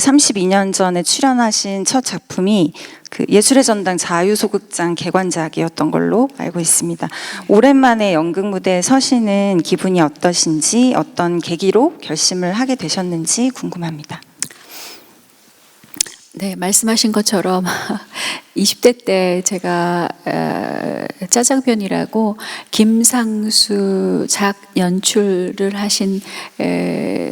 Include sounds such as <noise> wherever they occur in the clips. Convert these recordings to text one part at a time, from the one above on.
32년 전에 출연하신 첫 작품이 그 예술의 전당 자유소극장 개관작이었던 걸로 알고 있습니다. 오랜만에 연극 무대에 서시는 기분이 어떠신지 어떤 계기로 결심을 하게 되셨는지 궁금합니다. 네, 말씀하신 것처럼 <laughs> 20대 때 제가 에, 짜장면이라고 김상수 작 연출을 하신 에,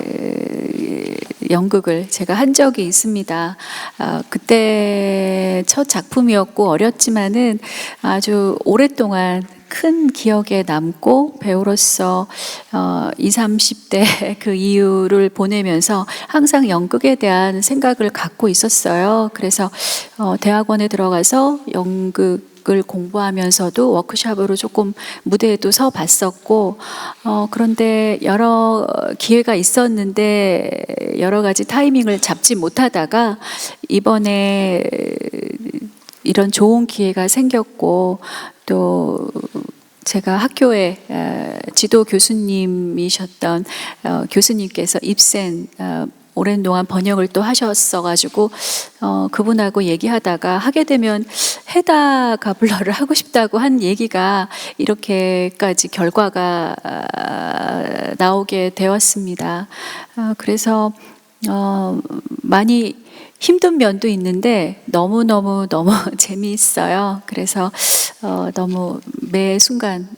연극을 제가 한 적이 있습니다. 아, 그때 첫 작품이었고 어렸지만은 아주 오랫동안 큰 기억에 남고 배우로서 어, 20, 30대 <laughs> 그 이유를 보내면서 항상 연극에 대한 생각을 갖고 있었어요. 그래서 어, 대학원에 들어가서 연극 을 공부하면서도 워크숍으로 조금 무대에도 서 봤었고 어, 그런데 여러 기회가 있었는데 여러 가지 타이밍을 잡지 못하다가 이번에 이런 좋은 기회가 생겼고 또 제가 학교에 에, 지도 교수님이셨던 어, 교수님께서 입센 어, 오랜 동안 번역을 또 하셨어가지고 어, 그분하고 얘기하다가 하게 되면 해다 가블러를 하고 싶다고 한 얘기가 이렇게까지 결과가 아, 나오게 되었습니다. 아, 그래서 어, 많이 힘든 면도 있는데 너무 너무 너무 재미있어요. 그래서 어, 너무 매 순간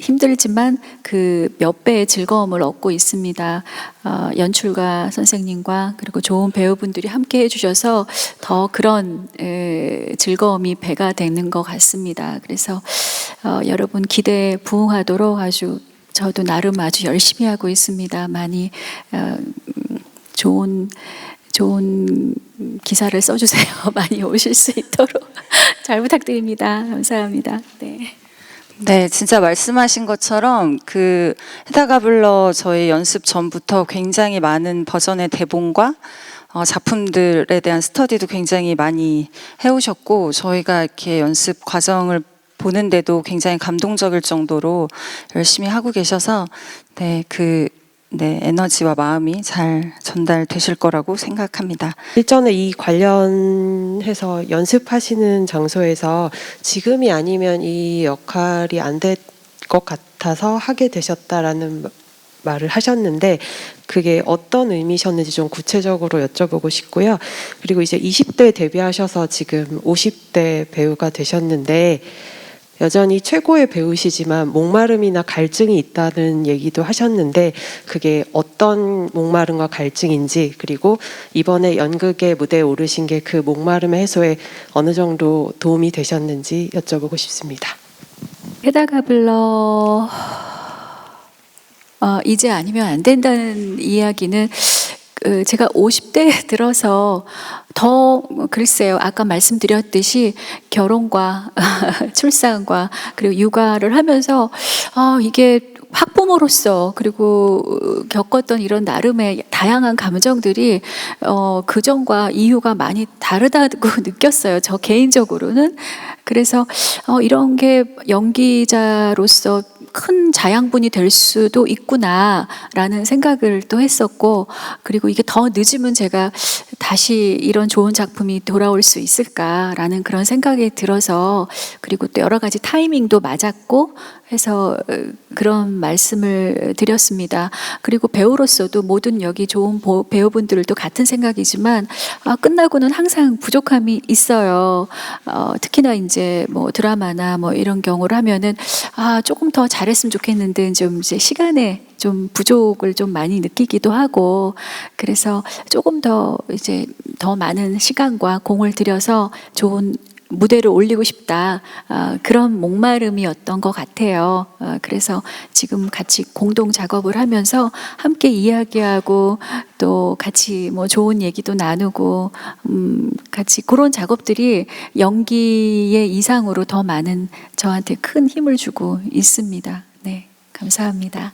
힘들지만 그 몇 배의 즐거움을 얻고 있습니다. 어, 연출가 선생님과 그리고 좋은 배우분들이 함께 해주셔서 더 그런 에, 즐거움이 배가 되는 것 같습니다. 그래서 어, 여러분 기대에 부응하도록 아주 저도 나름 아주 열심히 하고 있습니다. 많이 어, 음, 좋은 좋은 기사를 써주세요. <laughs> 많이 오실 수 있도록 잘 부탁드립니다. 감사합니다. 네. 네, 진짜 말씀하신 것처럼 그 헤다가블러 저희 연습 전부터 굉장히 많은 버전의 대본과 어, 작품들에 대한 스터디도 굉장히 많이 해오셨고 저희가 이렇게 연습 과정을 보는데도 굉장히 감동적일 정도로 열심히 하고 계셔서 네, 그 네, 에너지와 마음이 잘 전달되실 거라고 생각합니다. 일전에 이 관련해서 연습하시는 장소에서 지금이 아니면 이 역할이 안 될 것 같아서 하게 되셨다라는 말을 하셨는데 그게 어떤 의미셨는지 좀 구체적으로 여쭤보고 싶고요. 그리고 이제 20대 데뷔하셔서 지금 50대 배우가 되셨는데 여전히 최고의 배우시지만 목마름이나 갈증이 있다는 얘기도 하셨는데 그게 어떤 목마름과 갈증인지 그리고 이번에 연극의 무대에 오르신 게 그 목마름 해소에 어느 정도 도움이 되셨는지 여쭤보고 싶습니다. 헤다가블러 어, 이제 아니면 안 된다는 이야기는 그 제가 50대 <laughs> 들어서 더 글쎄요 아까 말씀드렸듯이 결혼과 <laughs> 출산과 그리고 육아를 하면서 아 이게 학부모로서 그리고 겪었던 이런 나름의 다양한 감정들이 어, 그 전과 이후가 많이 다르다고 <laughs> 느꼈어요. 저 개인적으로는 그래서 어, 이런 게 연기자로서 큰 자양분이 될 수도 있구나라는 생각을 또 했었고 그리고 이게 더 늦으면 제가 다시 이런 좋은 작품이 돌아올 수 있을까라는 그런 생각이 들어서 그리고 또 여러 가지 타이밍도 맞았고 해서 어, 그런 말씀을 드렸습니다. 그리고 배우로서도 모든 여기 좋은 보- 배우분들도 같은 생각이지만 아, 끝나고는 항상 부족함이 있어요. 어, 특히나 이제 뭐 드라마나 뭐 이런 경우를 하면은 아 조금 더 잘했으면 좋겠는데 좀 이제 시간에 좀 부족을 좀 많이 느끼기도 하고 그래서 조금 더 이제 더 많은 시간과 공을 들여서 좋은 무대를 올리고 싶다 아, 그런 목마름이었던 것 같아요. 아, 그래서 지금 같이 공동 작업을 하면서 함께 이야기하고 또 같이 뭐 좋은 얘기도 나누고 음, 같이 그런 작업들이 연기의 이상으로 더 많은 저한테 큰 힘을 주고 있습니다. 네, 감사합니다.